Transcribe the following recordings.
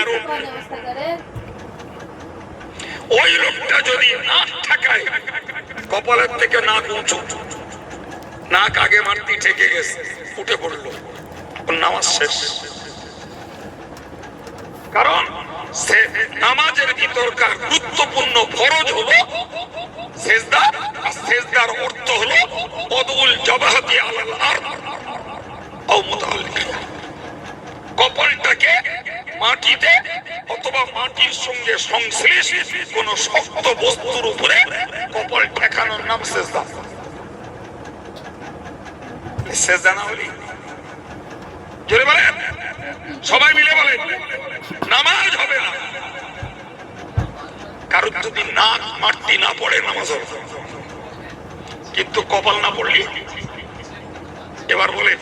আরও ওই লোকটা যদি নাক ঠেকায়, কপালের থেকে নাক উঁচু। নাক আগে ঠেকে গেছে, উঠে পড়ল। ওর নামাজ শেষ। কারণ সে নামাজের ভিতরকার গুরুত্বপূর্ণ ফরজ হলো আর সেজদার অর্থ হলো জবাহতি আলাল মুতাআল্লিকা কপালটাকে মাটিতে অথবা মাটির সঙ্গে সংশ্লিষ্ট কোন শক্ত বস্তুর উপরে কপাল ঠেকানোর নাম সেজদা। সেজদা না হলে? জোরে বলেন। সবাই মিলে বলেন, নামাজ হবে না। কারোর যদি নাক মাটি না পড়ে নামাজ হবে কিন্তু কপাল না পড়লি? এবার বলে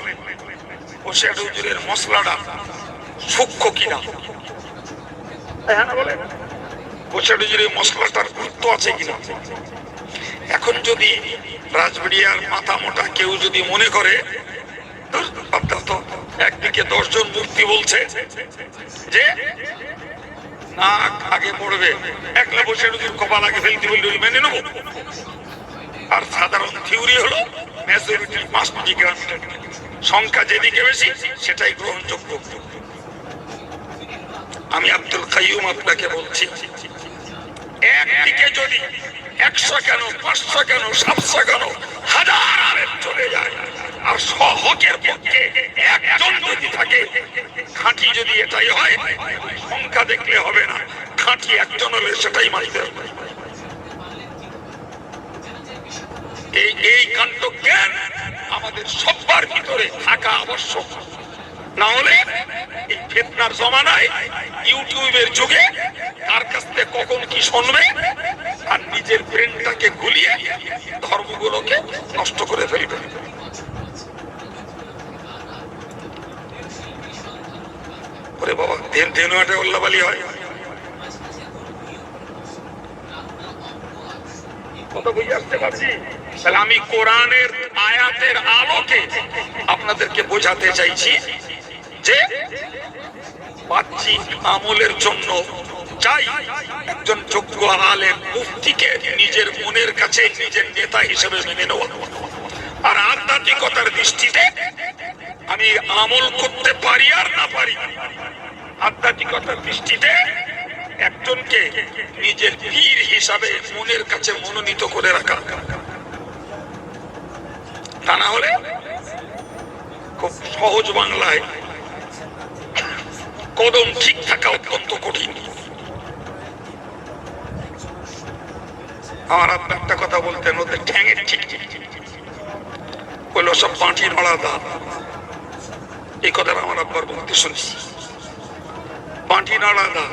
বসে হুজুরের মশলাটা সূক্ষ্ম কিনা? হ্যাঁ না বলে বসে হুজুরের মশলাটার গুরুত্ব আছে কিনা? এখন যদি রাজবাড়িয়ার মাথা মোটা কেউ যদি মনে করে একদিকে দশজন মূর্তি বলছে যে, নাক আগে পড়বে। একলা বসে কপাল আগে ফেলতে বললে মেনে নেব? আর সাধারণ থিওরি হলো মেজরিটি মাস্ট বি গ্রান্টেড সংখ্যা যেদিকে বেশি, সেটাই গ্রহণযোগ্য। আমি আব্দুল কাইয়ুম আপনাকে বলছি, একদিকে যদি একশো কেন, পাঁচশো কেন, সাতশো কেন, হাজার আলেম চলে যায়, আর সহকের পক্ষে একজন যদি থাকে, খাঁটি যদি এটাই হয়, সংখ্যা দেখলে হবে না, খাঁটি একজন হলে সেটাই মানতে হবে। এই এই কাণ্ড জ্ঞান আমাদের সবার ভিতরে থাকা আবশ্যক। না হলে এই ফেতনার জমানায় ইউটিউবের যুগে কার কাছ থেকে কখন কি শুনবে আর নিজের ব্রেনটাকে গুলিয়ে ধর্মগুলোকে নষ্ট করে ফেলবে। ওরে বাবা দেন দেনুয়াটে উল্লাবালি হয়। আমি কোরআনের আয়াতের আলোকে আপনাদেরকে বোঝাতে চাইছি যে আমলের জন্য চাই একজন যোগ্য মুফতিকে নিজের মনের কাছে নিজের নেতা হিসেবে মেনে নেওয়া। আর আধ্যাত্মিকতার দৃষ্টিতে আমি আমল করতে পারি আর না পারি, আধ্যাত্মিকতার একজনকে নিজের পীর হিসাবে মনের কাছে মনোনীত করে রাখা। তা না হলে খুব সহজ বাংলায় কদম ঠিক থাকা অত্যন্ত কঠিন। আমার আব্বা একটা কথা বলতেন ওদের ঠ্যাঙের ঠিক। হলো সব পাঁটি নড়া দাঁত এই কথাটা আমার আব্বার বলতে শুনছি পাঁটি নাড়া দাঁত